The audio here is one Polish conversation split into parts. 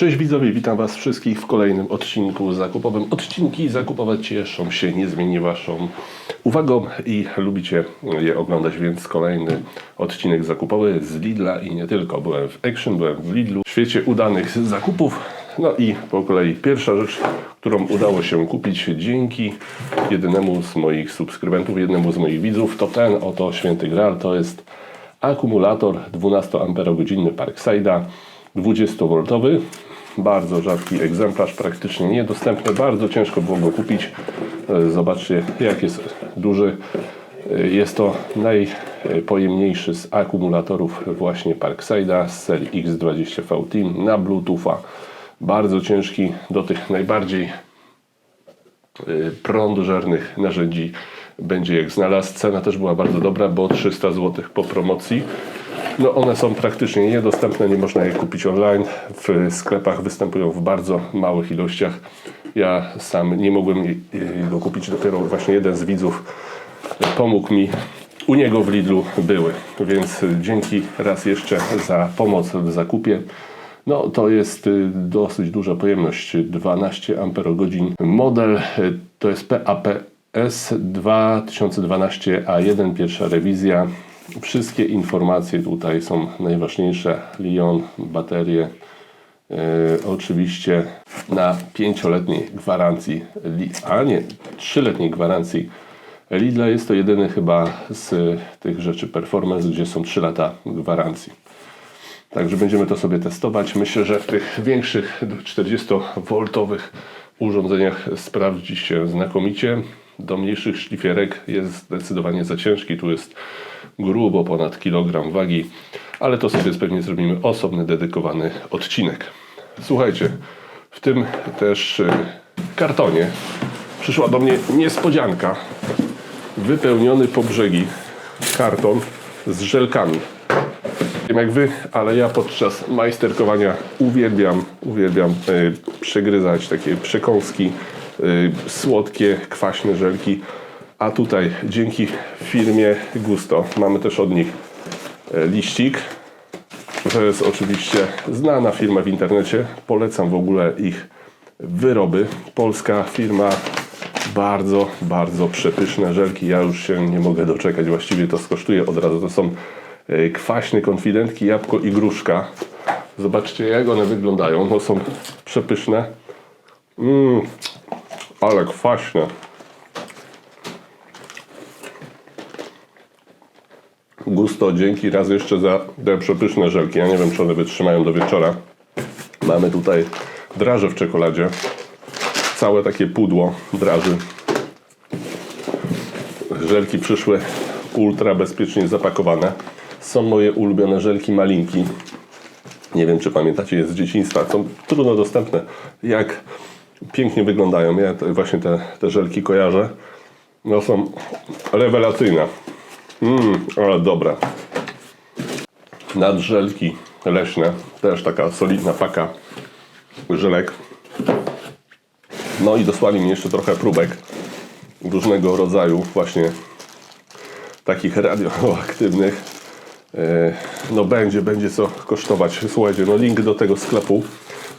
Cześć widzowie, witam Was wszystkich w kolejnym odcinku zakupowym. Odcinki zakupowe cieszą się niezmiennie Waszą uwagą i lubicie je oglądać, więc kolejny odcinek zakupowy z Lidla i nie tylko. Byłem w Action, byłem w Lidlu, w świecie udanych zakupów. No i po kolei pierwsza rzecz, którą udało się kupić dzięki jedynemu z moich subskrybentów, jednemu z moich widzów, to ten oto święty Graal, to jest akumulator 12 Ah Parkside'a 20V. Bardzo rzadki egzemplarz, praktycznie niedostępny. Bardzo ciężko było go kupić. E, Zobaczcie, jak jest duży. E, Jest to najpojemniejszy z akumulatorów właśnie Parkside'a z serii X20V Team na Bluetootha. Bardzo ciężki do tych najbardziej y, prądożernych narzędzi będzie jak znalazł. Cena też była bardzo dobra, bo 300 zł po promocji. No one są praktycznie niedostępne, nie można je kupić online. W sklepach występują w bardzo małych ilościach. Ja sam nie mogłem go kupić, dopiero właśnie jeden z widzów pomógł mi. U niego w Lidlu były, więc dzięki raz jeszcze za pomoc w zakupie. No to jest y, dosyć duża pojemność, 12 Ah. Model to jest PAPS 2012A1, pierwsza rewizja. Wszystkie informacje tutaj są najważniejsze. Lyon, baterie, e, oczywiście na pięcioletniej gwarancji, a nie, trzyletniej gwarancji Lidla jest to jedyny chyba z tych rzeczy performance, gdzie są 3 lata gwarancji. Także będziemy to sobie testować. Myślę, że w tych większych 40V urządzeniach sprawdzi się znakomicie. Do mniejszych szlifierek jest zdecydowanie za ciężki. Tu jest grubo ponad kilogram wagi, ale to sobie pewnie zrobimy osobny, dedykowany odcinek. Słuchajcie, w tym też y, kartonie przyszła do mnie niespodzianka. Wypełniony po brzegi karton z żelkami. Nie wiem jak wy, ale ja podczas majsterkowania uwielbiam, uwielbiam y, przegryzać takie przekąski, słodkie, kwaśne żelki. A tutaj dzięki firmie Gusto mamy też od nich y, liścik. To jest oczywiście znana firma w internecie. Polecam w ogóle ich wyroby. Polska firma, bardzo, bardzo przepyszne żelki. Ja już się nie mogę doczekać. Właściwie to skosztuję od razu. To są e, kwaśne konfidentki, jabłko i gruszka. Zobaczcie jak one wyglądają. No są przepyszne. Mmm, ale kwaśne. Gusto, dzięki raz jeszcze za te przepyszne żelki. Ja nie wiem, czy one wytrzymają do wieczora. Mamy tutaj draże w czekoladzie. Całe takie pudło draży. Żelki przyszły ultra bezpiecznie zapakowane. Są moje ulubione żelki malinki. Nie wiem, czy pamiętacie je z dzieciństwa. Są trudno dostępne. Jak pięknie wyglądają. Ja te, właśnie te, te żelki kojarzę. No są rewelacyjne. Mmm, ale dobre. Nadżelki leśne. Też taka solidna paka żelek. No i dosłali mi jeszcze trochę próbek różnego rodzaju właśnie takich radioaktywnych. E, No będzie, będzie co kosztować. Słuchajcie, no link do tego sklepu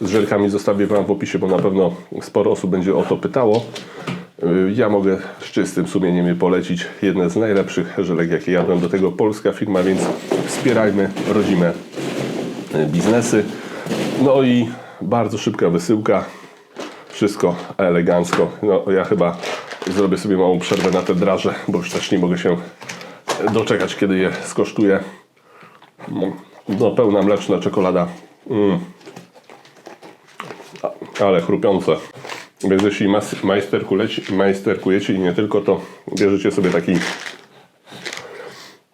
z żelkami zostawię Wam w opisie, bo na pewno sporo osób będzie o to pytało. E, Ja mogę z czystym sumieniem je polecić. Jedne z najlepszych żelek, jakie jadłem. Do tego polska firma, więc wspierajmy rodzime e, biznesy. No i bardzo szybka wysyłka. Wszystko elegancko. No ja chyba zrobię sobie małą przerwę na te draże, bo już też nie mogę się doczekać, kiedy je skosztuję. No, no pełna mleczna czekolada. Mm. Ale chrupiące. Więc jeśli majsterkujecie i nie tylko, to bierzecie sobie taki,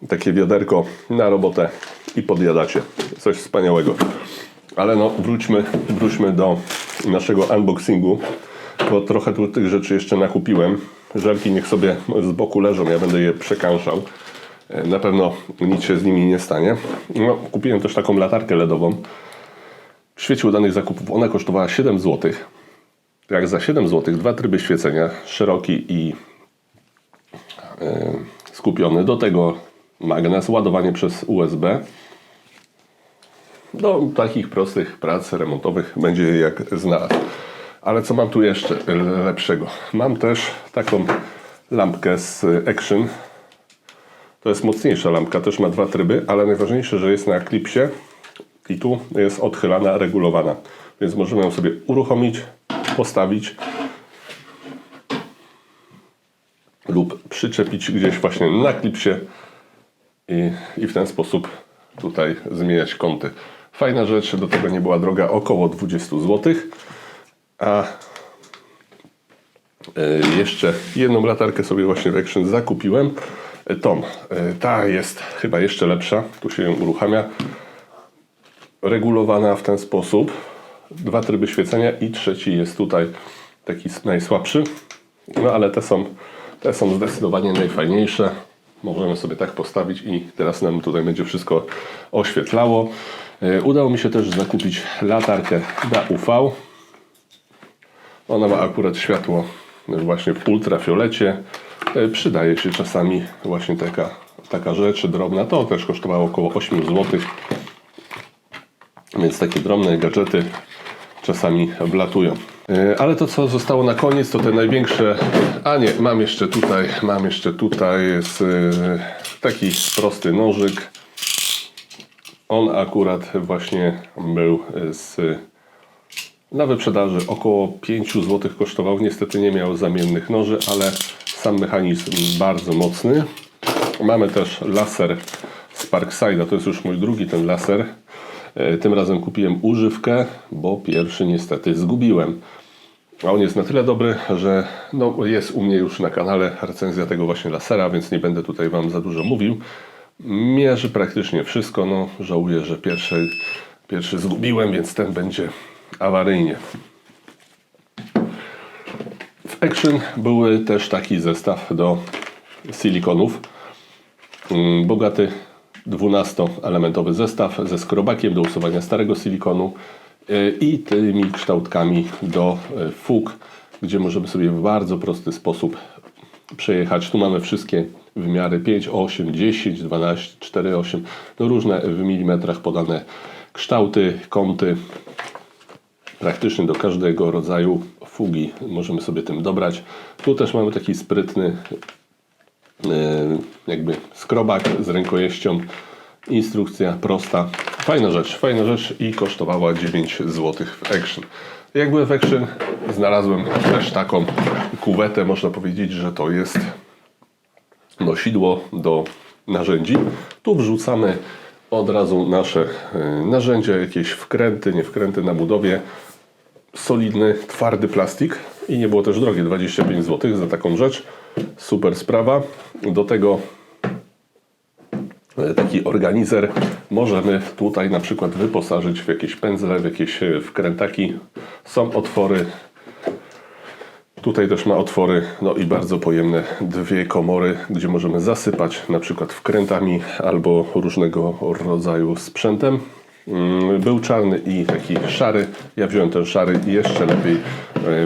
takie wiaderko na robotę i podjadacie. Coś wspaniałego. Ale no, wróćmy, wróćmy do naszego unboxingu, bo trochę tu tych rzeczy jeszcze nakupiłem. Żelki niech sobie z boku leżą, ja będę je przekąszał. E, Na pewno nic się z nimi nie stanie. No, kupiłem też taką latarkę LEDową. W świecie udanych zakupów ona kosztowała 7 zł. Jak za 7 zł dwa tryby świecenia, szeroki i e, skupiony. Do tego magnes, ładowanie przez USB. do takich prostych prac remontowych będzie jak znalazł. Ale co mam tu jeszcze lepszego? Mam też taką lampkę z Action. To jest mocniejsza lampka, też ma dwa tryby, ale najważniejsze, że jest na klipsie i tu jest odchylana, regulowana. Więc możemy ją sobie uruchomić, postawić lub przyczepić gdzieś właśnie na klipsie i, i w ten sposób tutaj zmieniać kąty. Fajna rzecz, do tego nie była droga, około 20 zł. A e, jeszcze jedną latarkę sobie właśnie w Action zakupiłem. E, Tą, e, ta jest chyba jeszcze lepsza, tu się ją uruchamia. Regulowana w ten sposób. Dwa tryby świecenia i trzeci jest tutaj taki najsłabszy. No ale te są, te są zdecydowanie najfajniejsze. Możemy sobie tak postawić i teraz nam tutaj będzie wszystko oświetlało. E, Udało mi się też zakupić latarkę na UV. Ona ma akurat światło właśnie w ultrafiolecie. E, Przydaje się czasami właśnie taka, taka rzecz drobna. To też kosztowało około 8 zł. Więc takie drobne gadżety czasami wlatują. E, Ale to co zostało na koniec to te największe. A nie, mam jeszcze tutaj, mam jeszcze tutaj jest e, taki prosty nożyk. On akurat właśnie był z na wyprzedaży około 5 zł kosztował. Niestety nie miał zamiennych noży, ale sam mechanizm bardzo mocny. Mamy też laser z Parkside'a, to jest już mój drugi ten laser. E, Tym razem kupiłem używkę, bo pierwszy niestety zgubiłem. A on jest na tyle dobry, że no, jest u mnie już na kanale recenzja tego właśnie lasera, więc nie będę tutaj Wam za dużo mówił. Mierzy praktycznie wszystko. No, żałuję, że pierwszy, pierwszy zgubiłem, więc ten będzie awaryjnie. W Action były też taki zestaw do silikonów. Mm, Bogaty 12-elementowy zestaw ze skrobakiem do usuwania starego silikonu y, i tymi kształtkami do y, fug, gdzie możemy sobie w bardzo prosty sposób przejechać. Tu mamy wszystkie wymiary 5, 8, 10, 12, 4, 8, no różne w milimetrach podane kształty, kąty. Praktycznie do każdego rodzaju fugi możemy sobie tym dobrać. Tu też mamy taki sprytny e, jakby skrobak z rękojeścią. Instrukcja prosta. Fajna rzecz, fajna rzecz i kosztowała 9 zł w Action. Jak byłem w Action, znalazłem też taką kuwetę. Można powiedzieć, że to jest nosidło do narzędzi. Tu wrzucamy od razu nasze e, narzędzia, jakieś wkręty, nie wkręty na budowie. Solidny, twardy plastik i nie było też drogie, 25 zł za taką rzecz. Super sprawa. Do tego e, taki organizer możemy tutaj na przykład wyposażyć w jakieś pędzle, w jakieś e, wkrętaki. Są otwory Tutaj też ma otwory, no i bardzo pojemne dwie komory, gdzie możemy zasypać na przykład wkrętami albo różnego rodzaju sprzętem. Mm, Był czarny i taki szary. Ja wziąłem ten szary jeszcze lepiej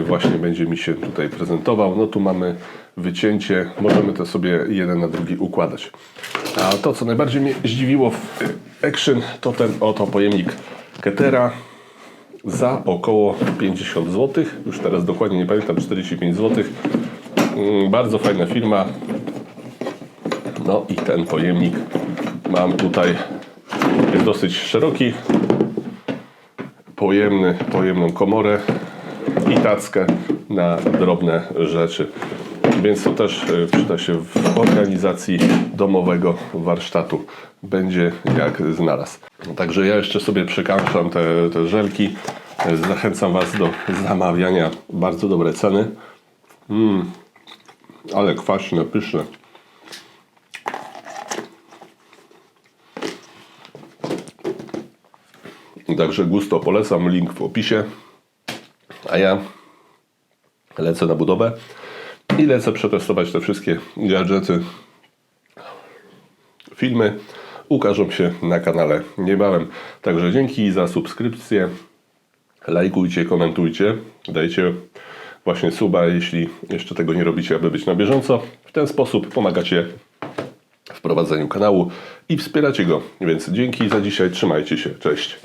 właśnie będzie mi się tutaj prezentował. No tu mamy wycięcie, możemy to sobie jeden na drugi układać. A to co najbardziej mnie zdziwiło w e, Action to ten oto pojemnik Ketera za około 50 zł. Już teraz dokładnie nie pamiętam, 45 zł. Mm, Bardzo fajna firma. No i ten pojemnik mam tutaj. Jest dosyć szeroki. Pojemny, pojemną komorę i tackę na drobne rzeczy. Więc to też e, przyda się w organizacji domowego warsztatu. Będzie jak znalazł. Także ja jeszcze sobie przekańczam te, te żelki. E, Zachęcam Was do zamawiania. Bardzo dobre ceny. Mm, ale kwaśne, pyszne. Także gusto polecam, link w opisie. A ja lecę na budowę i lecę przetestować te wszystkie gadżety. Filmy ukażą się na kanale niebawem. Także dzięki za subskrypcję. Lajkujcie, komentujcie, dajcie właśnie suba, jeśli jeszcze tego nie robicie, aby być na bieżąco. W ten sposób pomagacie w prowadzeniu kanału i wspieracie go. Więc dzięki za dzisiaj, trzymajcie się, cześć.